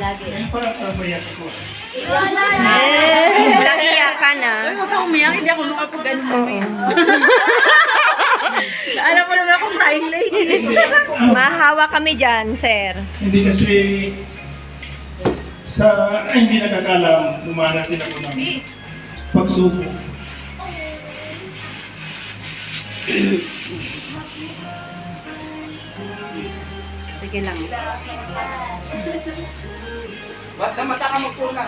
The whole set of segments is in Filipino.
Lagi. Eh, parang pabayat ko. Eh, walang iyakan ah. Huwag umiyak, hindi ako makapag-ano Oo. mamaya. Alam mo naman ako crying lady. Mahawa kami dyan, sir. Hindi kasi sa ay, hindi nakakalam, lumanas din ako ng pagsubok. Sige lang. Ba't sa mata ka magpula?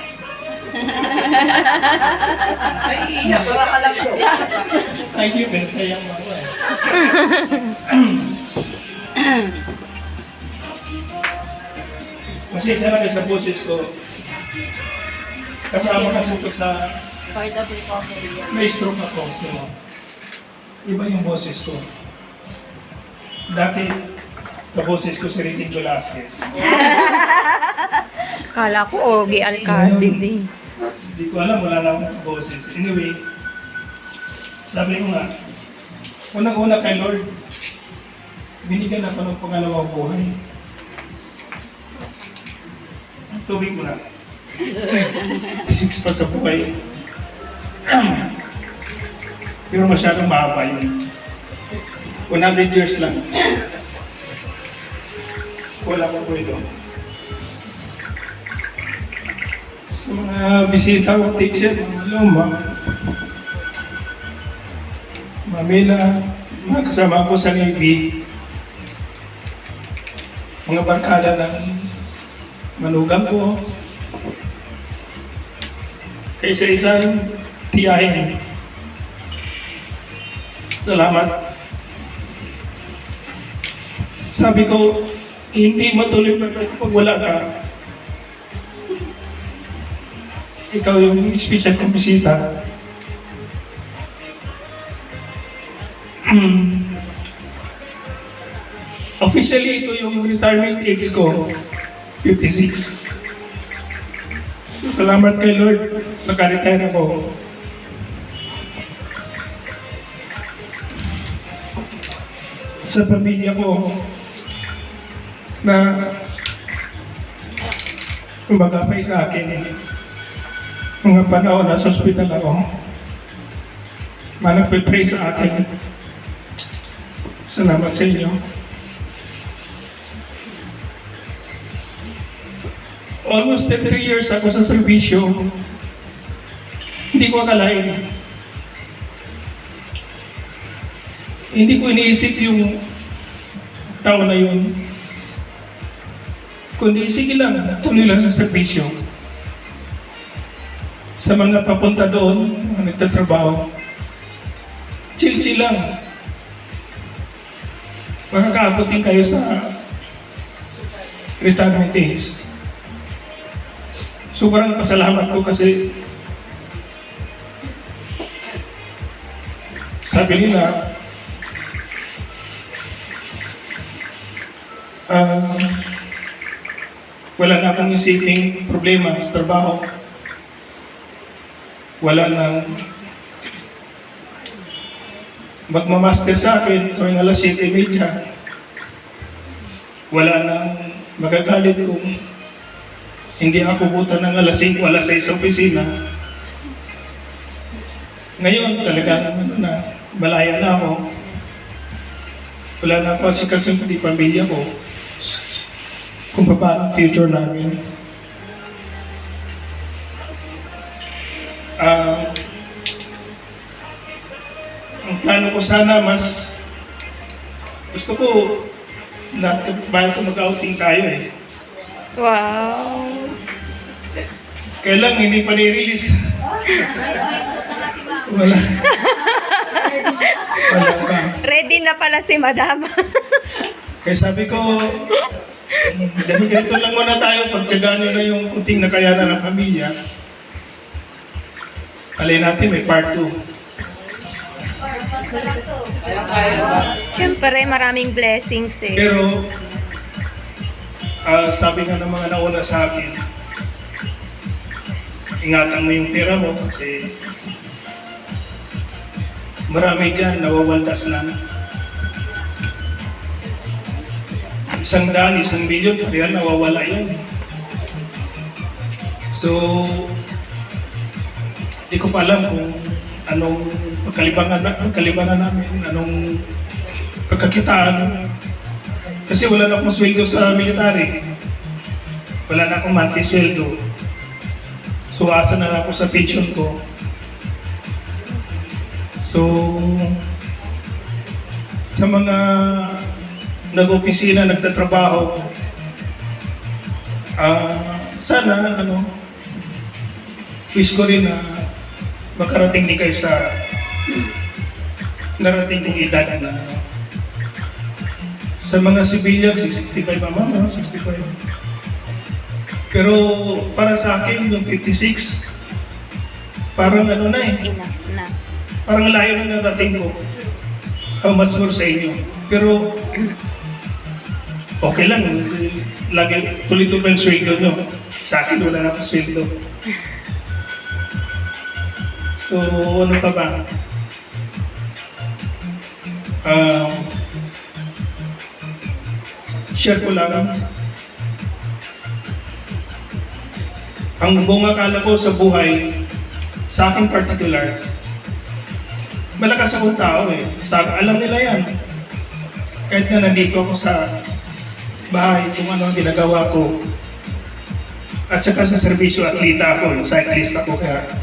Ay, iiyak. Wala ka lang. Thank you, pero sayang mo eh. Pasensya na kayo sa boses ko. Kasama kasi ito sa may stroke ako. So, iba yung boses ko. Dati, kaboses ko si Regine Velasquez. Kala ko, Ogie Alcacid eh. Hindi ko alam, wala na akong kaboses. Anyway, sabi ko nga, unang-una kay Lord, binigyan ako ng pangalawang buhay. Ang tubig mo na. 26 pa sa buhay. Pero masyadong mahaba yun. 100 years lang. Wala ko po ito. Sa mga bisita o teacher, mga Mamila, mga kasama ko sa Navy, mga barkada ng manugang ko, kaysa-isang tiyahin. Salamat. Sabi ko, hindi matuloy na kapag wala ka. Ikaw yung special kong bisita. Mm. Officially, ito yung retirement age ko, 56. Salamat kay Lord, nakaretire ako. Sa pamilya ko, na umagapay sa akin, mga panahon na sa hospital ako, manang pray sa akin. Salamat sa inyo. Almost 33 years ako sa serbisyo. Hindi ko akalain. Hindi ko iniisip yung tao na yun. Kundi sige lang, tuloy lang sa serbisyo. Sa mga papunta doon, mga nagtatrabaho, chill-chill lang makakaabot din kayo sa retirement age. Sobrang pasalamat ko kasi sabi nila ah, wala na akong isiping problema sa trabaho. Wala nang magmamaster sa akin tuwing alas 7.30. Wala nang magagalit kung hindi ako buta ng alas 5, alas 6 sa opisina. Ngayon, talagang ano na, malaya na ako. Wala na ako asikasin kundi pamilya ko. Kung pa ang future namin. Ah, ang plano ko sana mas gusto ko na bayan ko mag-outing tayo eh. Wow. Kailang hindi pa ni-release. Wala. Wala pa. Ready na pala si madam. Kaya sabi ko, ganito lang muna tayo. Pagtsagaan nyo na yung kunting nakayanan ng pamilya. Alay natin, may part 2. Siyempre, maraming blessings eh. Pero, ah, sabi nga ng mga nauna sa akin, ingatan mo yung pera mo kasi marami dyan nawawaldas lang. Isang daan, isang milyon, parehan nawawala yan. So, di ko pa alam kung anong pagkalibangan, pagkalibangan namin, anong pagkakitaan. Kasi wala na akong sweldo sa military. Wala na akong monthly sweldo. So, asa na ako sa pension ko. So, sa mga nag-opisina, nagtatrabaho, ah, sana, ano, wish ko rin na makarating din kayo sa narating kong edad na sa mga civilian, 65 mama, no? 65. Pero para sa akin, yung 56, parang ano na eh, parang layo na narating ko. How much more sa inyo. Pero, okay lang. Lagi, tuloy-tuloy ang sweldo nyo. Sa akin, wala na akong sweldo. So, ano pa ba? Um, share ko lang. Ang buong akala ko sa buhay, sa akin particular, malakas akong tao eh. Sa, alam nila yan. Kahit na nandito ako sa bahay, kung ano ang ginagawa ko. At saka sa serbisyo, atleta ako, cyclist ako, kaya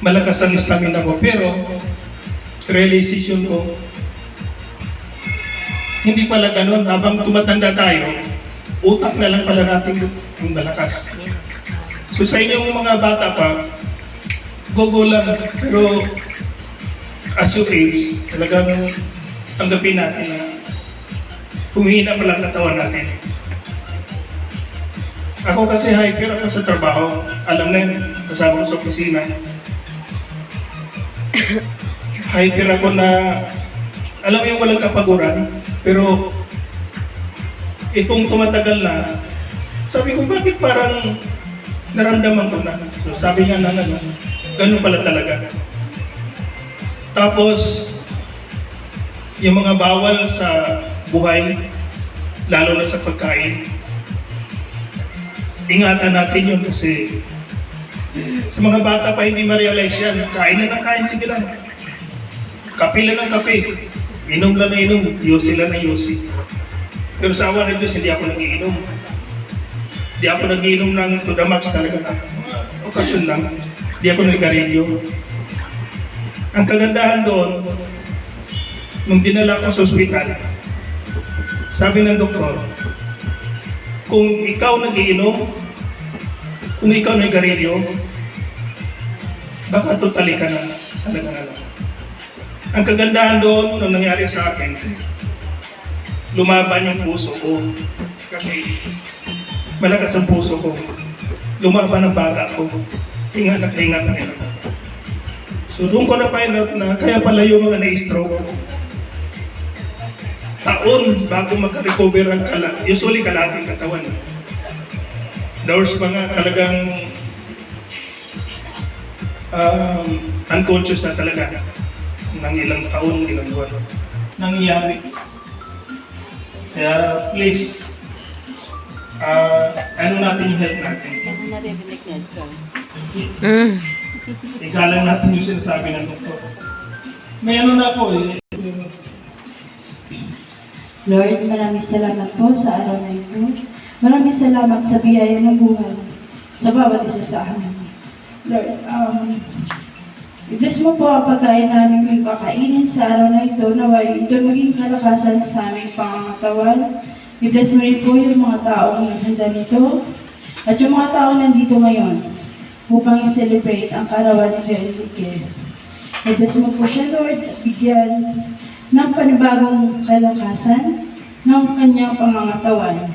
malakas ang stamina ko. Pero, realization ko, hindi pala ganun. Habang tumatanda tayo, utak na lang pala natin yung malakas. So sa inyong mga bata pa, go-go lang. Pero as you age, talagang tanggapin natin na humihina pa lang katawan natin. Ako kasi hyper ako sa trabaho. Alam na yun, kasama ko sa opisina. hyper ako na, alam yung walang kapaguran, pero itong tumatagal na, sabi ko, bakit parang naramdaman ko na? So sabi nga na ano, ganun pala talaga. Tapos, yung mga bawal sa buhay, lalo na sa pagkain, ingatan natin yun kasi sa mga bata pa hindi ma-realize yan, kain na ng kain, sige lang. Kape lang ng kape, inom lang na inom, yusi lang na yusi. Pero sa awa ng Diyos, hindi ako nagiinom. Hindi ako nagiinom ng to the max talaga na. Okasyon lang. Hindi ako nagarilyo. Ang kagandahan doon, nung dinala ko sa ospital, sabi ng doktor, kung ikaw nagiinom, kung ikaw nagarilyo, baka totally ka na talaga na lang. Ang kagandahan doon, nung nangyari sa akin, lumaban yung puso ko. Kasi malakas ang puso ko. Lumaban ang baga ko. Hinga na kahinga pa rin ako. So doon ko na-find out na kaya pala yung mga na-stroke. Taon bago makarecover ang kala, usually kalating katawan. Doors pa nga talagang um, unconscious na talaga ng ilang taon, ilang buwan. Nangyayari. Kaya please, ah ano natin yung health natin. Mm. Igalang natin yung sinasabi ng doktor. May ano na po eh. Lord, maraming salamat po sa araw na ito. Maraming salamat sa biyaya ng buhay sa bawat isa sa amin. Lord, um, i-bless mo po ang pagkain namin yung kakainin sa araw na ito. Naway ito maging kalakasan sa aming pangangatawan. I-bless mo rin po yung mga taong naghanda nito at yung mga taong nandito ngayon upang i-celebrate ang karawan ni Enrique. I-bless mo po siya, Lord, at bigyan ng panibagong kalakasan ng kanyang pangangatawan.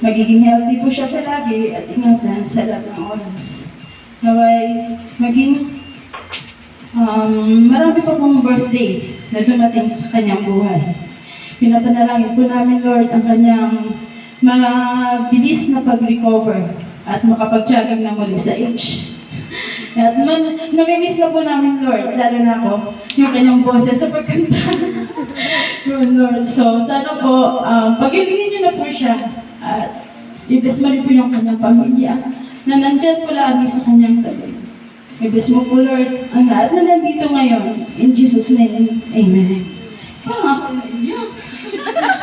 Magiging healthy po siya palagi at ingatan sa lahat ng oras. Naway maging um, marami pa pong birthday na dumating sa kanyang buhay. Pinapanalangin po namin, Lord, ang kanyang mabilis na pag-recover at makapag-jogging na muli sa age. At man, namimiss na po namin, Lord, lalo na ako, yung kanyang boses sa pagkanta. Yun, Lord. So, sana po, um, pagilingin niyo na po siya. At i-bless mo rin po yung kanyang pamilya. na nandyan po lagi sa kanyang tabi. I-bless mo po, Lord, ang lahat na nandito ngayon. In Jesus' name, Amen. Parang ako naiyak.